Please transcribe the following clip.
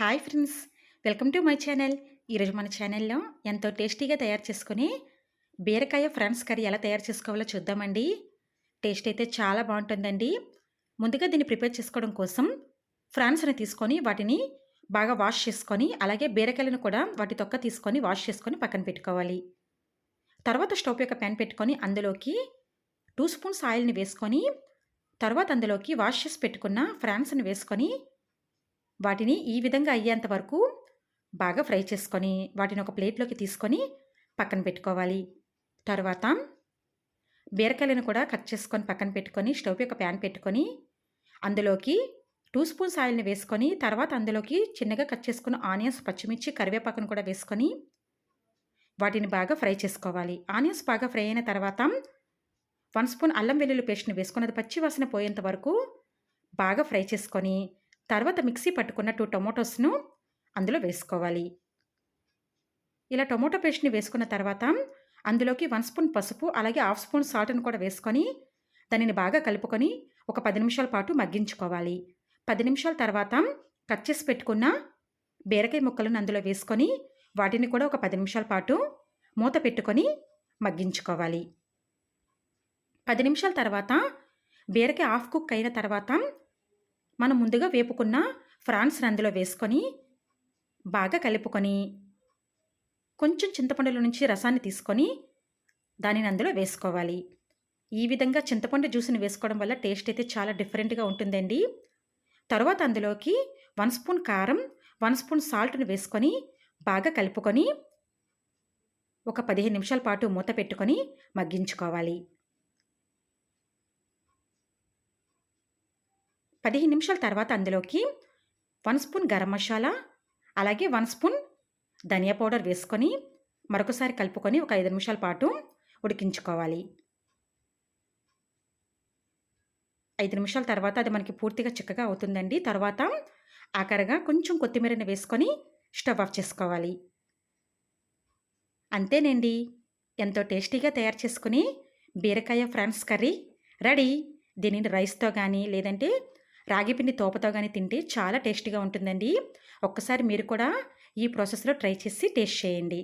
Hi friends. Welcome to my channel. ఈరోజు మన ఛానల్లో ఎంతో టేస్టీగా తయారు చేసుకుని బీరకాయ ఫ్రాన్స్ కర్రీ ఎలా తయారు చేసుకోవాలో చూద్దామండి. టేస్ట్ అయితే చాలా బాగుంటుందండి. ముందుగా దీన్ని ప్రిపేర్ చేసుకోవడం కోసం ఫ్రాన్స్ని తీసుకొని వాటిని బాగా వాష్ చేసుకొని అలాగే బీరకాయలను కూడా వాటి తొక్క తీసుకొని వాష్ చేసుకొని పక్కన పెట్టుకోవాలి. తర్వాత స్టవ్ యొక్క ప్యాన్ పెట్టుకొని అందులోకి టూ స్పూన్స్ ఆయిల్ని వేసుకొని తర్వాత అందులోకి వాష్ చేసి పెట్టుకున్న ఫ్రాన్స్ని వేసుకొని వాటిని ఈ విధంగా అయ్యేంత వరకు బాగా ఫ్రై చేసుకొని వాటిని ఒక ప్లేట్లోకి తీసుకొని పక్కన పెట్టుకోవాలి. తర్వాత బీరకాయలను కూడా కట్ చేసుకొని పక్కన పెట్టుకొని స్టవ్ యొక్క ప్యాన్ పెట్టుకొని అందులోకి టూ స్పూన్స్ ఆయిల్ని వేసుకొని తర్వాత అందులోకి చిన్నగా కట్ చేసుకున్న ఆనియన్స్ పచ్చిమిర్చి కరివేపాకును కూడా వేసుకొని వాటిని బాగా ఫ్రై చేసుకోవాలి. ఆనియన్స్ బాగా ఫ్రై అయిన తర్వాత వన్ స్పూన్ అల్లం వెల్లుల్లి పేస్ట్ని వేసుకున్నది పచ్చి వాసన పోయేంత వరకు బాగా ఫ్రై చేసుకొని తర్వాత మిక్సీ పట్టుకున్న టూ టొమాటోస్ను అందులో వేసుకోవాలి. ఇలా టొమాటో పేస్ట్ని వేసుకున్న తర్వాత అందులోకి వన్ స్పూన్ పసుపు అలాగే హాఫ్ స్పూన్ సాల్ట్ని కూడా వేసుకొని దానిని బాగా కలుపుకొని ఒక పది నిమిషాల పాటు మగ్గించుకోవాలి. పది నిమిషాల తర్వాత కట్ చేసి పెట్టుకున్న బీరకాయ ముక్కలను అందులో వేసుకొని వాటిని కూడా ఒక పది నిమిషాల పాటు మూత పెట్టుకొని మగ్గించుకోవాలి. పది నిమిషాల తర్వాత బీరకాయ హాఫ్ కుక్ అయిన తర్వాత మనం ముందుగా వేపుకున్న ఫ్రాన్స్ అందులో వేసుకొని బాగా కలుపుకొని కొంచెం చింతపండులో నుంచి రసాన్ని తీసుకొని దానిని అందులో వేసుకోవాలి. ఈ విధంగా చింతపండు జ్యూస్ని వేసుకోవడం వల్ల టేస్ట్ అయితే చాలా డిఫరెంట్గా ఉంటుందండి. తర్వాత అందులోకి వన్ స్పూన్ కారం వన్ స్పూన్ సాల్ట్ని వేసుకొని బాగా కలుపుకొని ఒక పదిహేను నిమిషాల పాటు మూత పెట్టుకొని మగ్గించుకోవాలి. పదిహేను నిమిషాల తర్వాత అందులోకి వన్ స్పూన్ గరం మసాలా అలాగే వన్ స్పూన్ ధనియా పౌడర్ వేసుకొని మరొకసారి కలుపుకొని ఒక ఐదు నిమిషాల పాటు ఉడికించుకోవాలి. ఐదు నిమిషాల తర్వాత అది మనకి పూర్తిగా చిక్కగా అవుతుందండి. తర్వాత ఆఖరగా కొంచెం కొత్తిమీరని వేసుకొని స్టవ్ ఆఫ్ చేసుకోవాలి. అంతేనండి. ఎంతో టేస్టీగా తయారు చేసుకుని బీరకాయ ఫ్రాన్స్ కర్రీ రెడీ. దీనిని రైస్తో కానీ లేదంటే రాగిపిండి తోపతో కానీ తింటే చాలా టేస్టీగా ఉంటుందండి. ఒక్కసారి మీరు కూడా ఈ ప్రాసెస్లో ట్రై చేసి టేస్ట్ చేయండి.